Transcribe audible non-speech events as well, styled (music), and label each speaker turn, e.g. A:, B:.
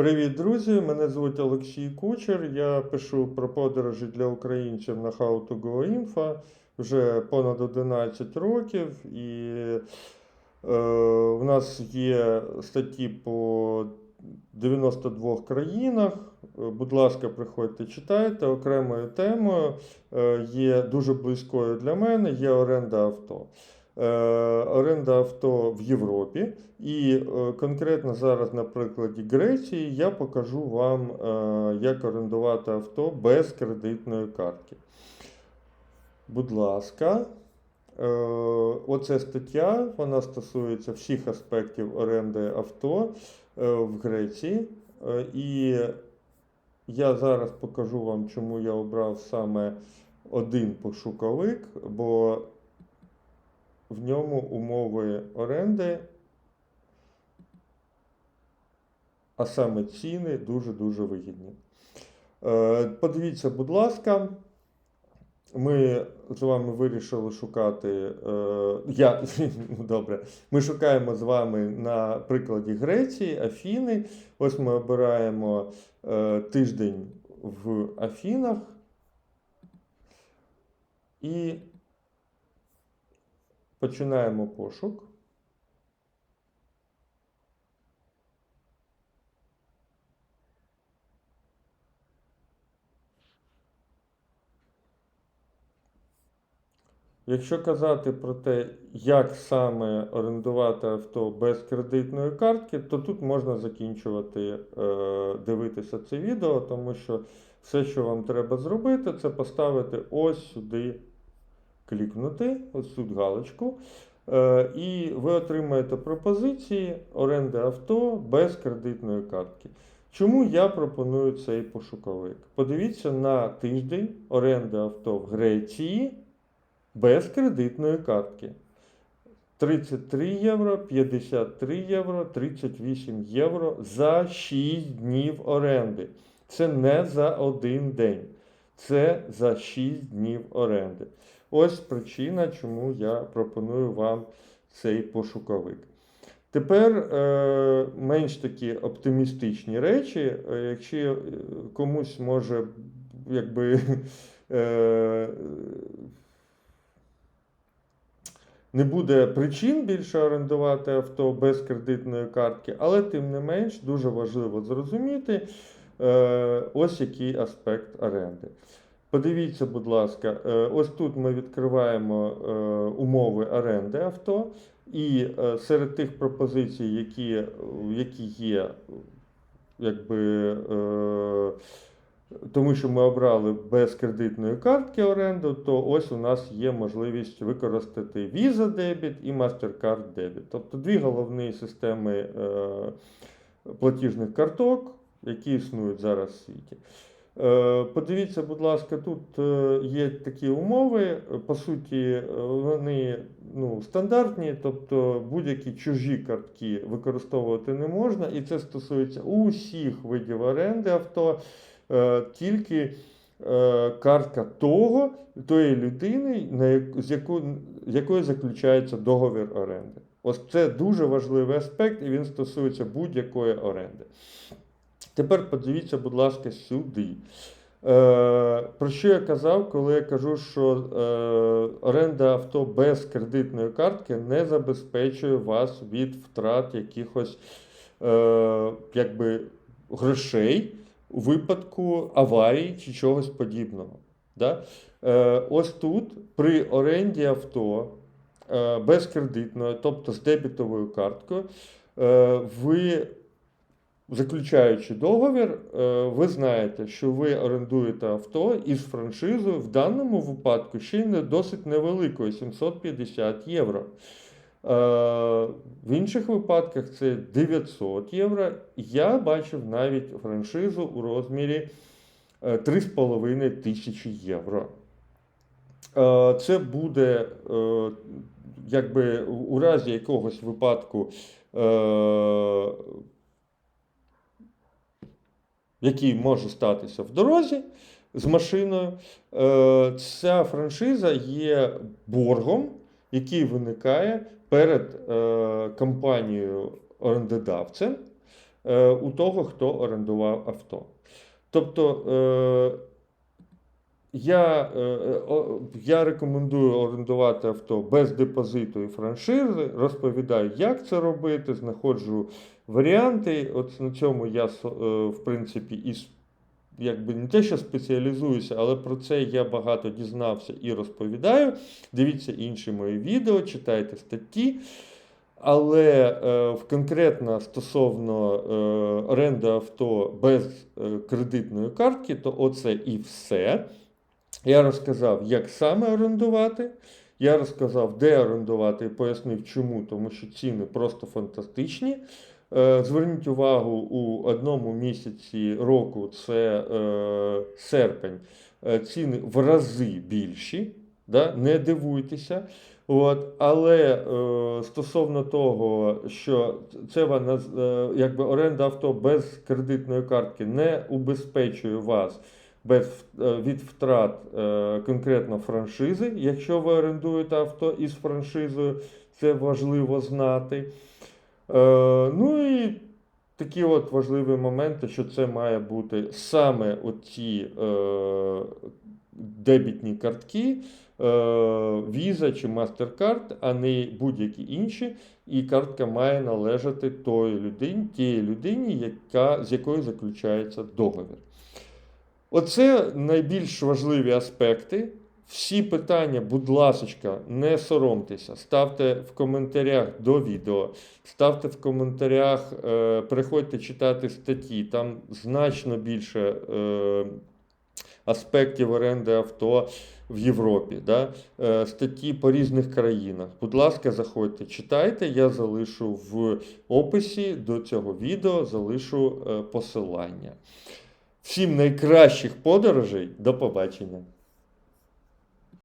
A: Привіт, друзі! Мене звуть Олексій Кучер. Я пишу про подорожі для українців на How to Go Info вже понад 11 років. І е, у нас є статті по 92 країнах. Будь ласка, приходьте, читайте. Окремою темою е, є дуже близькою для мене є оренда авто. Е, оренда авто в Європі. І е, конкретно зараз на прикладі Греції я покажу вам, е, як орендувати авто без кредитної картки. Будь ласка, оце стаття, вона стосується всіх аспектів оренди авто в Греції. І я зараз покажу вам, чому я обрав саме один пошуковик, бо в ньому умови оренди, а саме ціни дуже-дуже вигідні. Е, Подивіться, будь ласка, ми з вами вирішили шукати. е, Я, (laughs) добре, ми шукаємо з вами на прикладі Греції, Афіни. Ось ми обираємо е, тиждень в Афінах. І Починаємо пошук. Якщо казати про те, як саме орендувати авто без кредитної картки, то тут можна закінчувати е, дивитися це відео, тому що все, що вам треба зробити, це поставити ось сюди клікнути, ось тут галочку, е, і ви отримаєте пропозиції оренди авто без кредитної картки. Чому я пропоную цей пошуковик? Подивіться на тиждень оренди авто в Греції без кредитної картки. 33 євро, 53 євро, 38 євро за 6 днів оренди. Це не за один день. Це за 6 днів оренди. Ось причина, чому я пропоную вам цей пошуковик. Тепер е, менш такі оптимістичні речі, е, якщо е, комусь може якби. (laughs) Не буде причин більше орендувати авто без кредитної картки, але тим не менш дуже важливо зрозуміти ось який аспект оренди. Подивіться, будь ласка, е, ось тут ми відкриваємо е, умови оренди авто, і е, серед тих пропозицій, які, які є, якби. тому що ми обрали без кредитної картки оренду, то ось у нас є можливість використати Visa Debit і MasterCard Debit. Тобто дві головні системи платіжних карток, які існують зараз в світі. Е, Подивіться, будь ласка, тут е, є такі умови. По суті, е, вони ну, стандартні, тобто будь-які чужі картки використовувати не можна, і це стосується усіх видів оренди авто, тільки картка того, тої людини, з яку, з якою заключається договір оренди. Ось це дуже важливий аспект, і він стосується будь-якої оренди. Тепер подивіться, будь ласка, сюди. Е, про що я казав, коли я кажу, що е, оренда авто без кредитної картки не забезпечує вас від втрат якихось е, якби, грошей у випадку аварії чи чогось подібного. Да? Е, ось тут при оренді авто е, без кредитної, тобто з дебітовою карткою, е, ви Заключаючи договір, е, ви знаєте, що ви орендуєте авто із франшизою в даному випадку ще й не досить невеликою 750 євро. Е, В інших випадках це 900 євро. Я бачив навіть франшизу у розмірі е, 3,5 тисячі євро. Е, Це буде, е, якби у разі якогось випадку. Який може статися в дорозі з машиною, е, ця франшиза є боргом, який виникає перед е, компанією орендодавцем е, у того, хто орендував авто. Тобто я, е, я рекомендую орендувати авто без депозиту і франшизи, розповідаю, як це робити, знаходжу варіанти. От на цьому я е, в принципі і якби не те, що спеціалізуюся, але про це я багато дізнався і розповідаю. Дивіться інші мої відео, читайте статті. Але е, конкретно стосовно е, оренди авто без е, кредитної картки, то оце і все. Я розказав, як саме орендувати. Я розказав, де орендувати і пояснив, чому, тому що ціни просто фантастичні. Е, Зверніть увагу, у одному місяці року, це е, серпень, е, ціни в рази більші. Да? Не дивуйтеся. От, але е, стосовно того, що це вона, е, якби оренда авто без кредитної картки не убезпечує вас без, е, від втрат е, конкретно франшизи. Якщо ви орендуєте авто із франшизою, це важливо знати. Е, ну і такі от важливі моменти, що це має бути саме оці дебітні картки, Visa чи MasterCard, а не будь-які інші. І картка має належати той людині, тій людині, яка, з якою заключається договір. Оце найбільш важливі аспекти. Всі питання, будь ласочка, не соромтеся, ставте в коментарях до відео, ставте в коментарях, е, приходьте читати статті, там значно більше е, аспектів оренди авто в Європі, да? е, статті по різних країнах. Будь ласка, заходьте, читайте, я залишу в описі до цього відео, залишу е, посилання. Всім найкращих подорожей, до побачення!